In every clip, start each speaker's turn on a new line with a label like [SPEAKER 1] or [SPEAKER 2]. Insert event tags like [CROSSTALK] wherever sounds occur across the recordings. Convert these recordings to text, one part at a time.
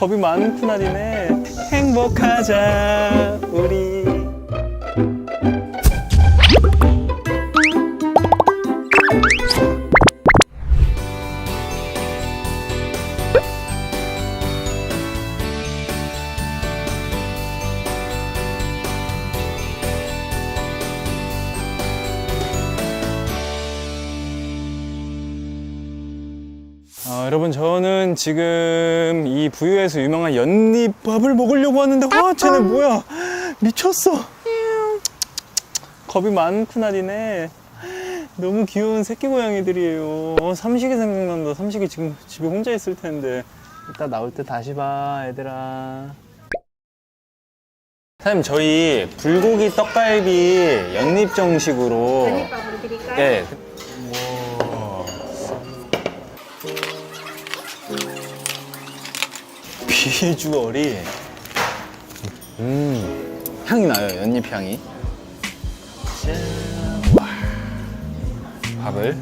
[SPEAKER 1] 겁이 많구나 니네. 행복하자 우리 어, 여러분 저는 지금 이 부유에서 유명한 연잎밥을 먹으려고 왔는데 와 쟤네 뭐야? 미쳤어. 겁이 많구나 니네. 너무 귀여운 새끼 고양이들이에요. 어, 삼식이 생각난다. 삼식이 지금 집에 혼자 있을 텐데. 이따 나올 때 다시 봐 얘들아. 사장님 저희 불고기 떡갈비 연잎 정식으로
[SPEAKER 2] 연잎밥으로 드릴까요?
[SPEAKER 1] 네. 비주얼이 음 향이 나요 연잎 향이. 밥을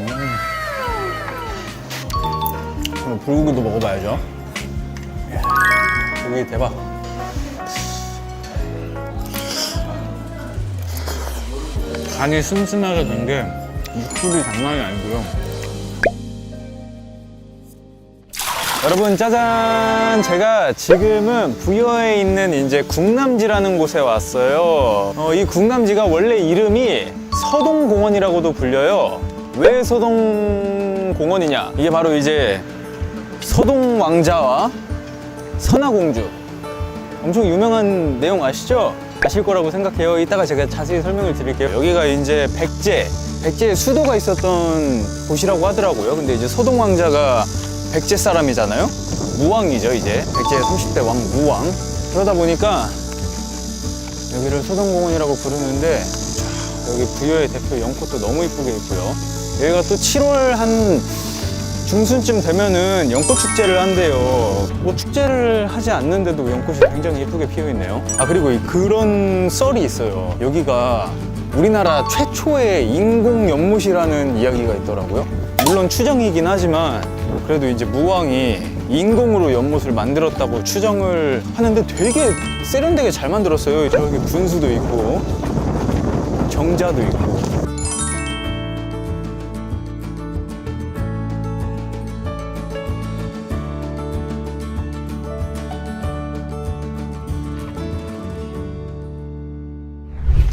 [SPEAKER 1] 음. 불고기도 먹어봐야죠 불고기 대박 간이 슴슴하게 된 게 육즙이 장난이 아니고요. 여러분 짜잔! 제가 지금은 부여에 있는 이제 궁남지라는 곳에 왔어요. 어, 이 궁남지가 원래 이름이 서동공원이라고도 불려요. 왜 서동공원이냐? 이게 바로 이제 서동 왕자와 선화공주 엄청 유명한 내용 아시죠? 아실 거라고 생각해요. 이따가 제가 자세히 설명을 드릴게요. 여기가 이제 백제, 백제의 수도가 있었던 곳이라고 하더라고요. 근데 이제 서동 왕자가 백제 사람이잖아요. 무왕이죠, 이제. 백제의 30대 왕 무왕. 그러다 보니까 여기를 서동공원이라고 부르는데 자, 여기 부여의 대표 연꽃도 너무 이쁘게 있고요. 여기가 또 7월 한 중순쯤 되면은 연꽃 축제를 한대요. 뭐 축제를 하지 않는데도 연꽃이 굉장히 예쁘게 피어 있네요. 아 그리고 이- 그런 썰이 있어요. 여기가 우리나라 최초의 인공 연못이라는 이야기가 있더라고요. 물론 추정이긴 하지만 그래도 이제 무왕이 인공으로 연못을 만들었다고 추정을 하는데 되게 세련되게 잘 만들었어요. 저기 분수도 있고 정자도 있고.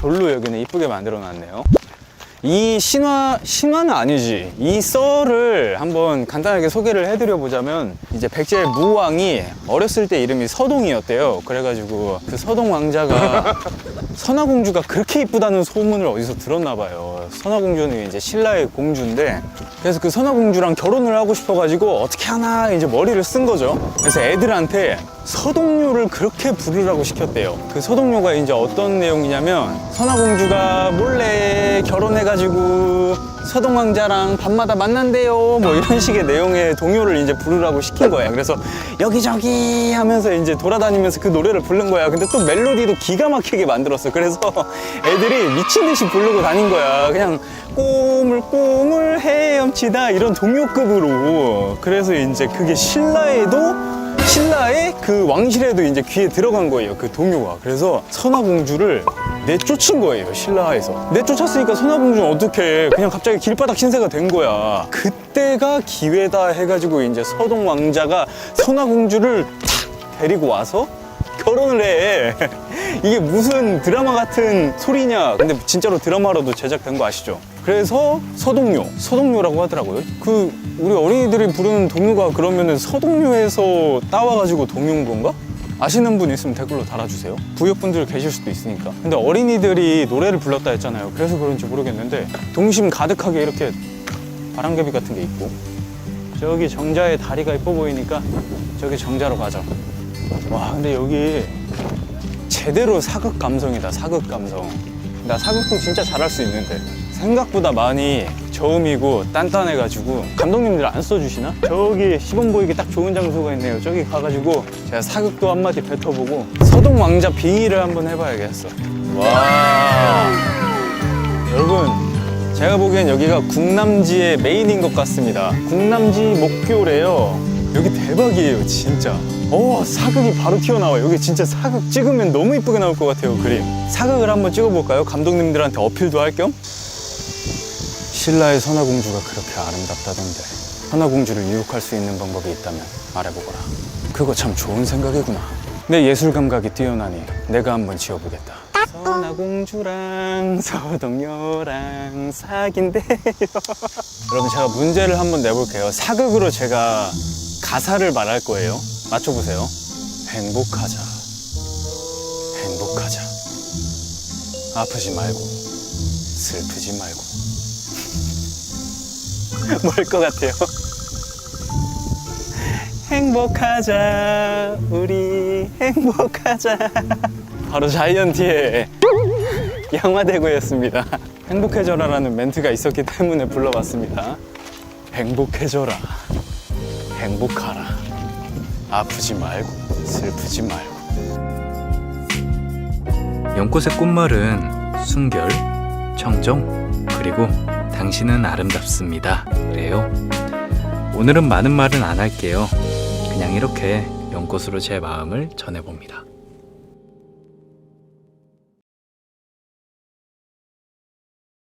[SPEAKER 1] 돌로 여기는 이쁘게 만들어 놨네요. 이 신화, 신화는 아니지. 이 썰을 한번 간단하게 소개를 해드려 보자면, 이제 백제의 무왕이 어렸을 때 이름이 서동이었대요. 그래가지고 그 서동 왕자가 [LAUGHS] 선화공주가 그렇게 이쁘다는 소문을 어디서 들었나 봐요. 선화공주는 이제 신라의 공주인데, 그래서 그 선화공주랑 결혼을 하고 싶어가지고 어떻게 하나 이제 머리를 쓴 거죠. 그래서 애들한테 서동료를 그렇게 부르라고 시켰대요. 그 서동료가 이제 어떤 내용이냐면 선화공주가 몰래 결혼해가지고 서동왕자랑 밤마다 만난대요. 뭐 이런 [LAUGHS] 식의 내용의 동요를 이제 부르라고 시킨 거예요. 그래서 여기저기 하면서 이제 돌아다니면서 그 노래를 부른 거야. 근데 또 멜로디도 기가 막히게 만들었어. 그래서 [LAUGHS] 애들이 미친 듯이 부르고 다닌 거야. 그냥 꿈을 꿈을 헤엄치다 이런 동요급으로. 그래서 이제 그게 신라에도 신라의 그 왕실에도 이제 귀에 들어간 거예요. 그 동요가. 그래서 선화공주를 내쫓은 거예요. 신라에서. 내쫓았으니까 선화공주는 어떻게 그냥 갑자기 길바닥 신세가 된 거야. 그때가 기회다 해가지고 이제 서동 왕자가 선화공주를 탁 데리고 와서 결혼을 해. [LAUGHS] 이게 무슨 드라마 같은 소리냐. 근데 진짜로 드라마로도 제작된 거 아시죠? 그래서 서동요, 서동요라고 하더라고요. 그 우리 어린이들이 부르는 동요가 그러면은 서동요에서 따와가지고 동요인 건가? 아시는 분 있으면 댓글로 달아주세요. 부역분들 계실 수도 있으니까. 근데 어린이들이 노래를 불렀다 했잖아요. 그래서 그런지 모르겠는데 동심 가득하게 이렇게 바람개비 같은 게 있고 저기 정자의 다리가 예뻐 보이니까 저기 정자로 가자. 와 근데 여기 제대로 사극 감성이다 사극 감성 나 사극도 진짜 잘할 수 있는데 생각보다 많이 저음이고 단단해가지고 감독님들 안 써주시나? 저기 시범 보이기 딱 좋은 장소가 있네요 저기 가가지고 제가 사극도 한마디 뱉어보고 서동 왕자 빙의를 한번 해봐야겠어 와 여러분 제가 보기엔 여기가 국남지의 메인인 것 같습니다. 국남지 목교래요. 여기 대박이에요, 진짜. 오, 사극이 바로 튀어나와요. 여기 진짜 사극 찍으면 너무 이쁘게 나올 것 같아요, 그림. 사극을 한번 찍어볼까요? 감독님들한테 어필도 할 겸? 신라의 선화공주가 그렇게 아름답다던데 선화공주를 유혹할 수 있는 방법이 있다면 말해보거라. 그거 참 좋은 생각이구나. 내 예술 감각이 뛰어나니 내가 한번 지어보겠다. 선화공주랑 서동요랑 사귄대요. [LAUGHS] 여러분 제가 문제를 한번 내볼게요. 사극으로 제가 가사를 말할 거예요. 맞춰보세요. 행복하자. 행복하자. 아프지 말고 슬프지 말고. [LAUGHS] 뭘 것 같아요? 행복하자 우리. 행복하자. 바로 자이언티의 양화대구였습니다. 행복해져라 라는 멘트가 있었기 때문에 불러봤습니다. 행복해져라. 행복하라. 아프지 말고 슬프지 말고.
[SPEAKER 2] 연꽃의 꽃말은 순결, 청정, 그리고 당신은 아름답습니다. 그래요. 오늘은 많은 말은 안 할게요. 그냥 이렇게 연꽃으로 제 마음을 전해봅니다.